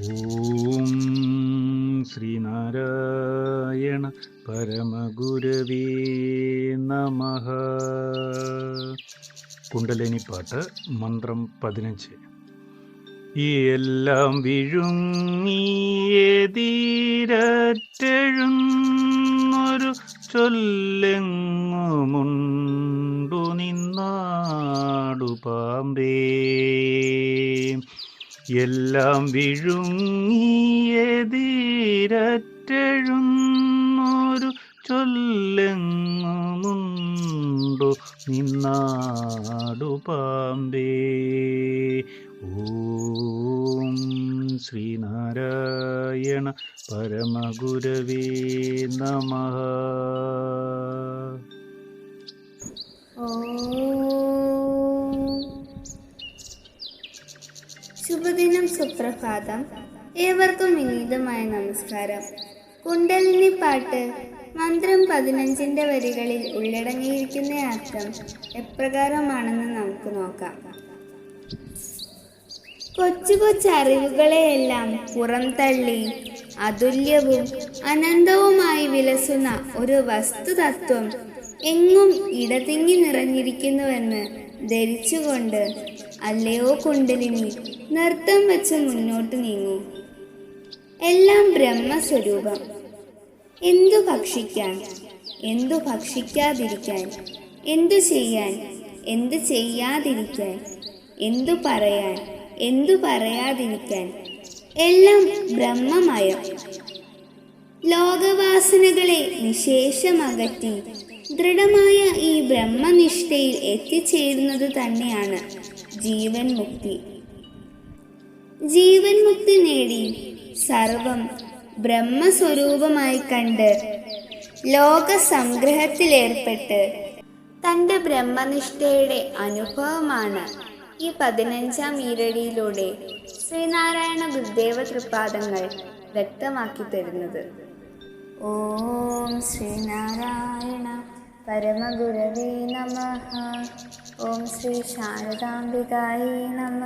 ഓം ശ്രീനാരായണ പരമഗുരവേ നമ. കുണ്ടലിനിപ്പാട്ട് മന്ത്രം പതിനഞ്ച്. എല്ലാം വിഴുങ്ങിയതീരറ്റെഴുന്നൊരു ചൊല്ലെങ്ങുമുണ്ടു നിന്നാടു പാമ്പേ എല്ലാം വിഴുങ്ങിയതീരറ്റഴുന്നൊരു ചൊല്ലെങ്ങുമുണ്ടു? നിന്നാടു പാമ്പേ ഓം ശ്രീനാരായണ പരമഗുരവേ നമ. ശുഭദിനം സുപ്രഭാതം. ഏവർക്കും വിനീതമായ നമസ്കാരം. കുണ്ടലിനി പാട്ട് മന്ത്രം പതിനഞ്ചിന്റെ വരികളിൽ ഉള്ളടങ്ങിയിരിക്കുന്ന അർത്ഥം എപ്രകാരമാണെന്ന് നമുക്ക് നോക്കാം. കൊച്ചു കൊച്ചറിവുകളെയെല്ലാം പുറം പുറംതള്ളി അതുല്യവും അനന്തവുമായി വിലസുന്ന ഒരു വസ്തുതത്വം എങ്ങും ഇടതിങ്ങി നിറഞ്ഞിരിക്കുന്നുവെന്ന് ധരിച്ചുകൊണ്ട് അല്ലയോ കുണ്ടലിനി നൃത്തം വെച്ച് മുന്നോട്ട് നീങ്ങൂ. എല്ലാം ബ്രഹ്മസ്വരൂപം. എന്തു ഭക്ഷിക്കാൻ എന്തു ഭക്ഷിക്കാതിരിക്കാൻ എന്തു ചെയ്യാൻ എന്തു ചെയ്യാതിരിക്കാൻ എന്തു പറയാൻ എന്തു പറയാതിരിക്കാൻ എല്ലാം ബ്രഹ്മമയം. ലോകവാസനകളെ നിശേഷമകറ്റി ദൃഢമായ ഈ ബ്രഹ്മനിഷ്ഠയിൽ എത്തിച്ചേരുന്നത് തന്നെയാണ് ജീവൻ മുക്തി ജീവൻ മുക്തി നേടി സർവം ബ്രഹ്മസ്വരൂപമായി കണ്ട് ലോക സംഗ്രഹത്തിലേർപ്പെട്ട് തന്റെ ബ്രഹ്മനിഷ്ഠയുടെ അനുഭവമാണ് ഈ പതിനഞ്ചാം ഈരടിയിലൂടെ ശ്രീനാരായണ ഗുരുദേവ തൃപാദങ്ങൾ വ്യക്തമാക്കി തരുന്നത്. ഓം ശ്രീനാരായണ പരമഗുരവേ നമ ഓം ശ്രീ ശാരദാംബികായി നമ